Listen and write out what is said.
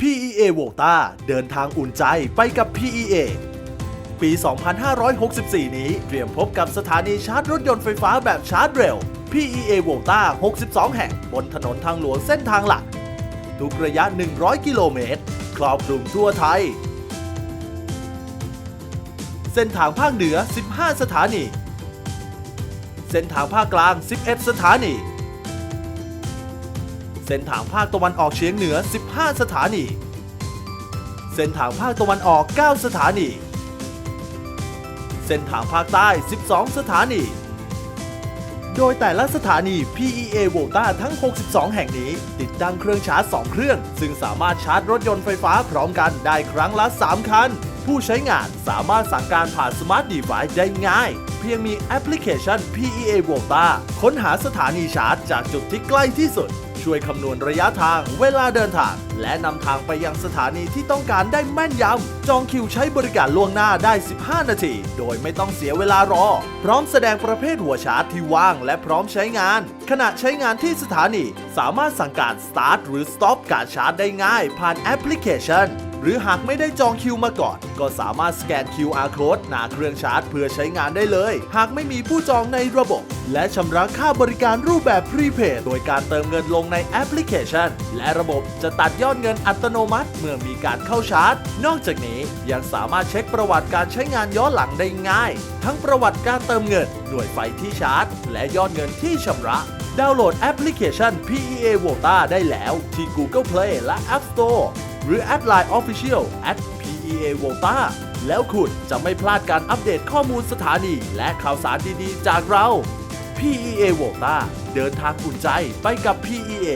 PEA v o l t a เดินทางอุ่นใจไปกับ PEA ปี 2564 นี้เตรียมพบกับสถานีชาร์จรถยนต์ไฟฟ้าแบบชาร์จเร็ว PEA v o l t a 62 แห่งบนถนนทางหลวงเส้นทางหลัก ทุกระยะ 100 กิโลเมตร ครอบคลุมทั่วไทย เส้นทางภาคเหนือ 15 สถานี เส้นทางภาคกลาง 11 สถานี เส้นทางภาคตะวันออกเฉียงเหนือ 15 สถานี เส้นทางภาคตะวันออก 9 สถานี เส้นทางภาคใต้ 12 สถานี โดยแต่ละสถานี PEA v o l t a ทั้ง 62 แห่งนี้ ติดตั้งเครื่องชาร์จ 2 เครื่อง ซึ่งสามารถชาร์จรถยนต์ไฟฟ้าพร้อมกันได้ครั้งละ 3 คัน ผู้ใช้งานสามารถสั่งการผ่านสมาร์ทดี i c e ได้ง่ายเพียงมีแอปพลิเคชัน PEA v o l t a ค้นหาสถานีชาร์จจากจุดที่ใกล้ที่สุด ช่วยคำนวณระยะทาง เวลาเดินทาง และนำทางไปยังสถานีที่ต้องการได้แม่นยำ จองคิวใช้บริการล่วงหน้าได้ 15 นาที โดยไม่ต้องเสียเวลารอ พร้อมแสดงประเภทหัวชาร์จที่ว่างและพร้อมใช้งาน ขณะใช้งานที่สถานี สามารถสั่งการ start หรือ stop การชาร์จได้ง่าย ผ่านแอปพลิเคชัน หรือหากไม่ได้จองคิวมาก่อน ก็สามารถสแกน QR code หน้าเครื่องชาร์จเพื่อใช้งานได้เลย หากไม่มีผู้จองในระบบ และชำระค่าบริการรูปแบบพรีเพดโดยการเติมเงินลงในแอปพลิเคชัน และระบบจะตัดยอดเงินอัตโนมัติ เมื่อมีการเข้าชาร์จ นอกจากนี้ยังสามารถเช็คประวัติการใช้งานย้อนหลังได้ง่าย ทั้งประวัติการเติมเงิน หน่วยไฟที่ชาร์จ และยอดเงินที่ชำระดาวน์โหลดแอปพลิเคชัน PEA v o l t a ได้แล้วที่ Google Play และ App Store หรือแอดไลน์ Official at PEA v o l t a แล้วคุณจะไม่พลาดการอัปเดตข้อมูลสถานี และข่าวสารดีๆ จากเรา PEA v o l t a เดินทางอุ่นใจไปกับ PEA